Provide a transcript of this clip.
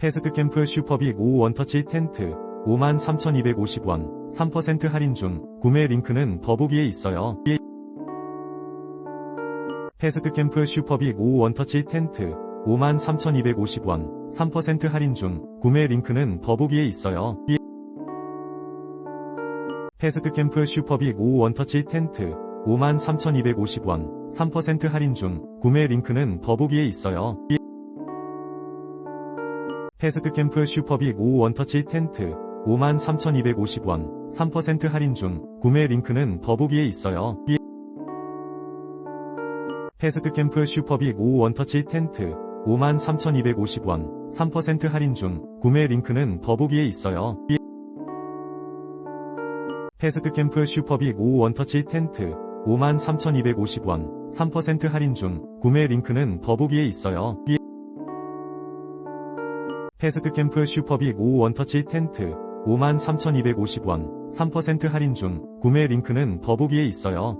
패스트캠프 슈퍼빅 5 원터치 텐트 53,250원 3% 할인 중 구매 링크는 더보기에 있어요. 패스트캠프 슈퍼빅 5 원터치 텐트 53,250원 3% 할인 중 구매 링크는 더보기에 있어요. 패스트캠프 슈퍼빅 5 원터치 텐트 53,250원 3% 할인 중 구매 링크는 더보기에 있어요. 패스트캠프 슈퍼빅 5 원터치 텐트 53,250원 3% 할인 중 구매 링크는 더보기에 있어요. 패스트캠프 슈퍼빅 5 원터치 텐트 53,250원 3% 할인 중 구매 링크는 더보기에 있어요. 패스트캠프 슈퍼빅 5 원터치 텐트 53,250원 3% 할인 중 구매 링크는 더보기에 있어요. 패스트캠프 슈퍼빅 5 원터치 텐트 53,250원 3% 할인 중 구매 링크는 더보기에 있어요.